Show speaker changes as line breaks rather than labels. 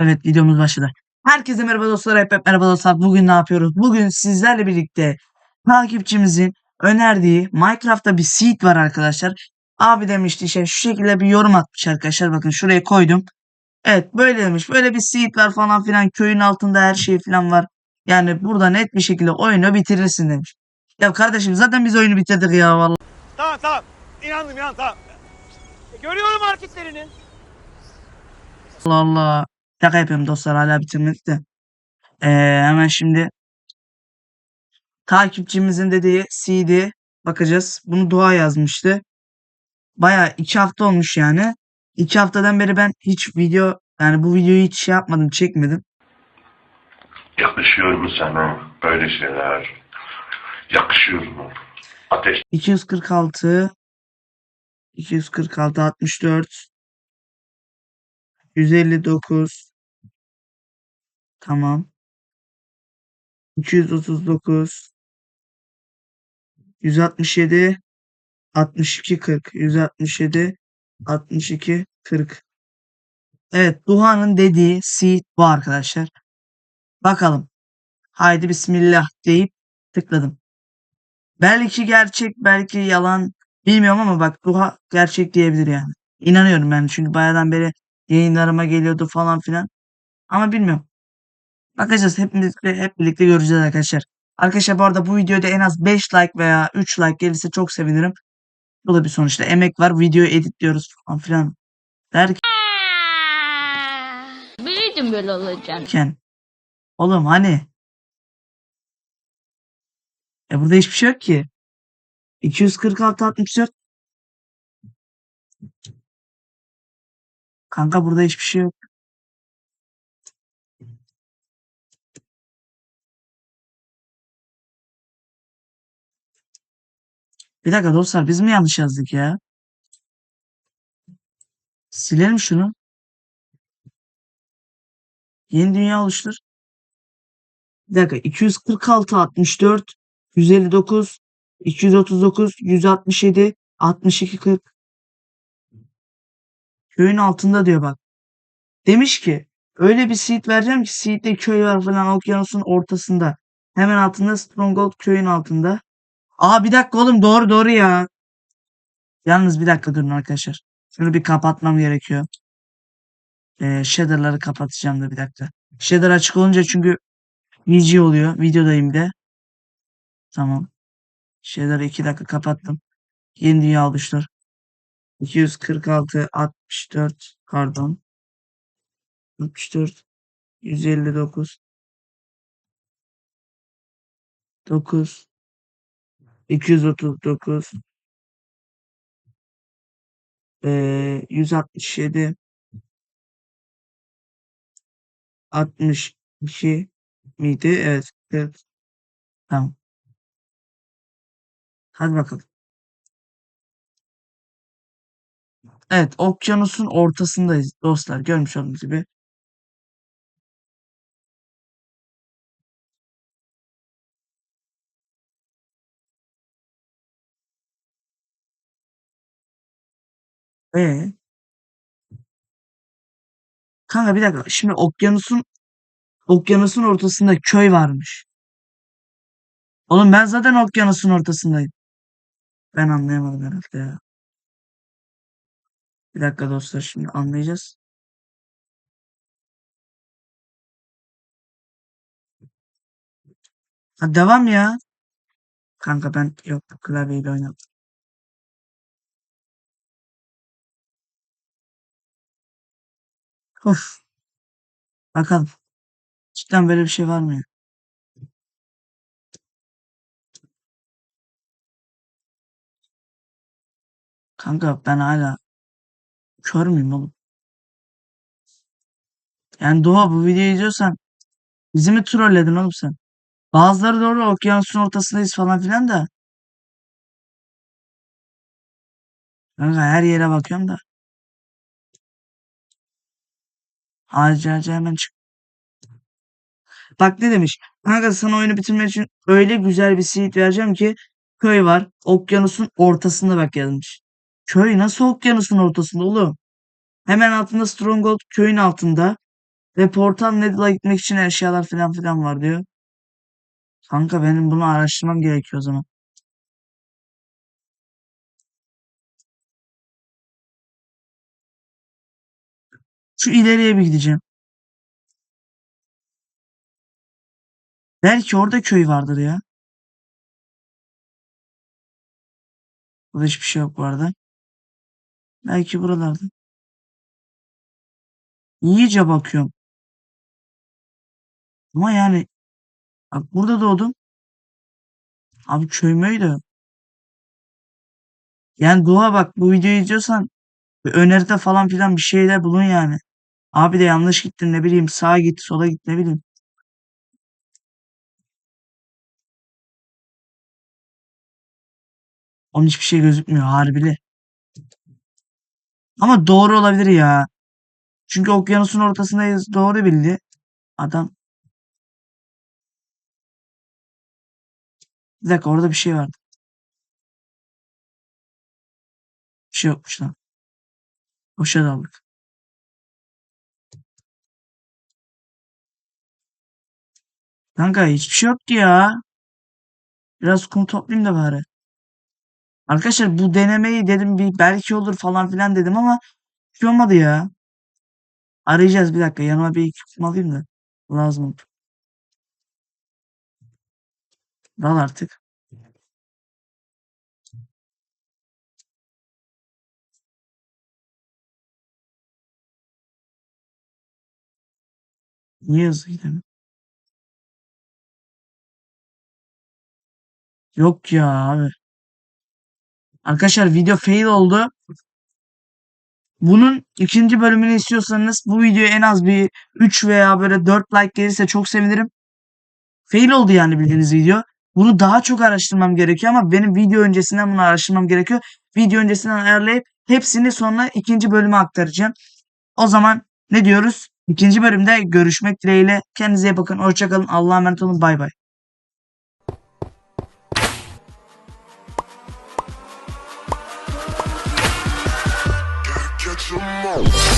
Evet videomuz başladı. Herkese merhaba dostlar. Hep, hep merhaba dostlar. Bugün ne yapıyoruz? Bugün sizlerle birlikte takipçimizin önerdiği Minecraft'ta bir seed var arkadaşlar. Abi demişti işte şu şekilde bir yorum atmış arkadaşlar. Bakın şuraya koydum. Evet böyle demiş. Böyle bir seed var falan filan. Köyün altında her şey falan var. Yani burada net bir şekilde oyunu bitirirsin demiş. Ya kardeşim zaten biz oyunu bitirdik ya vallahi.
Tamam tamam. İnandım inan tamam. E, görüyorum hareketlerini.
Allah Allah. Şaka yapıyorum dostlar hala bitirmedik de. Ee, hemen şimdi takipçimizin dediği CD bakacağız. Bunu Doğa yazmıştı. Baya iki hafta olmuş yani. İki haftadan beri ben hiç video yani bu videoyu hiç şey yapmadım çekmedim.
Yakışıyor mu sana böyle şeyler? Yakışıyor mu? Ateş
246 246 64 159 Tamam. 239 167 62 40 167 62 40 Evet Duhan'ın dediği seed bu arkadaşlar. Bakalım. Haydi bismillah deyip tıkladım. Belki gerçek belki yalan bilmiyorum ama bak Duha gerçek diyebilir yani. İnanıyorum ben çünkü bayağıdan beri yayınlarıma geliyordu falan filan. Ama bilmiyorum. Bakacağız hep birlikte, hep birlikte göreceğiz arkadaşlar. Arkadaşlar bu arada bu videoda en az 5 like veya 3 like gelirse çok sevinirim. Bu da bir sonuçta emek var. Videoyu editliyoruz falan filan
Biliyordum böyle olacağını.
derken. Oğlum hani? E burada hiçbir şey yok ki. 246 64 Kanka burada hiçbir şey yok. Bir dakika dostlar biz mi yanlış yazdık ya? Silelim şunu. Yeni dünya oluştur. Bir dakika 246 64 159 239 167 62 40 Köyün altında diyor bak. Demiş ki öyle bir seed vereceğim ki seed'de köy var falan okyanusun ortasında. Hemen altında Stronghold köyün altında. Aa bir dakika oğlum doğru doğru ya. Yalnız bir dakika durun arkadaşlar. Şunu bir kapatmam gerekiyor. Ee, shader'ları kapatacağım da bir dakika. Shader açık olunca çünkü VG oluyor. Videodayım de. Tamam. Shader'ı 2 dakika kapattım. Yeni dünya oluştur. 246 64 pardon. 64 159 9 239 eee 167 62 miydi? Evet. evet. Tamam. Hadi bakalım. Evet, okyanusun ortasındayız dostlar. Görmüş olduğunuz gibi. Ee, kanka bir dakika. Şimdi okyanusun okyanusun ortasında köy varmış. Oğlum ben zaten okyanusun ortasındayım. Ben anlayamadım herhalde ya. Bir dakika dostlar şimdi anlayacağız. Ha, devam ya. Kanka ben yok klavyeyle oynadım. Of. Bakalım. Cidden böyle bir şey var mı ya? Kanka ben hala kör müyüm oğlum? Yani Doğa bu videoyu izliyorsan bizi mi trolledin oğlum sen? Bazıları doğru okyanusun ortasındayız falan filan da. Kanka her yere bakıyorum da. Harca harca hemen çık. Bak ne demiş. Kanka sana oyunu bitirmek için öyle güzel bir seed vereceğim ki köy var. Okyanusun ortasında bak yazmış. Köy nasıl okyanusun ortasında oğlum? Hemen altında Stronghold köyün altında. Ve Portal Needle'a gitmek için eşyalar falan filan var diyor. Kanka benim bunu araştırmam gerekiyor o zaman. Şu ileriye bir gideceğim. Belki orada köy vardır ya. Burada hiçbir şey yok bu arada. Belki buralarda. İyice bakıyorum. Ama yani bak burada doğdum. Abi köy yok. Yani Doğa bak bu videoyu izliyorsan öneride falan filan bir şeyler bulun yani. Abi de yanlış gittin ne bileyim sağa git sola git ne bileyim. Onun hiçbir şey gözükmüyor harbili. Ama doğru olabilir ya. Çünkü okyanusun ortasındayız. Doğru bildi. Adam. Bir dakika orada bir şey vardı. Bir şey yokmuş lan. Boşa daldık. Kanka hiçbir şey yok ki ya. Biraz kum toplayayım da bari. Arkadaşlar bu denemeyi dedim bir belki olur falan filan dedim ama hiç olmadı ya. Arayacağız bir dakika. Yanıma bir kum alayım da. Lazım. olur. Al artık. Niye hızlı gidemiyorum? Yok ya abi. Arkadaşlar video fail oldu. Bunun ikinci bölümünü istiyorsanız bu videoya en az bir 3 veya böyle 4 like gelirse çok sevinirim. Fail oldu yani bildiğiniz video. Bunu daha çok araştırmam gerekiyor ama benim video öncesinden bunu araştırmam gerekiyor. Video öncesinden ayarlayıp hepsini sonra ikinci bölüme aktaracağım. O zaman ne diyoruz? İkinci bölümde görüşmek dileğiyle. Kendinize iyi bakın. Hoşçakalın. Allah'a emanet olun. Bay bay.
out.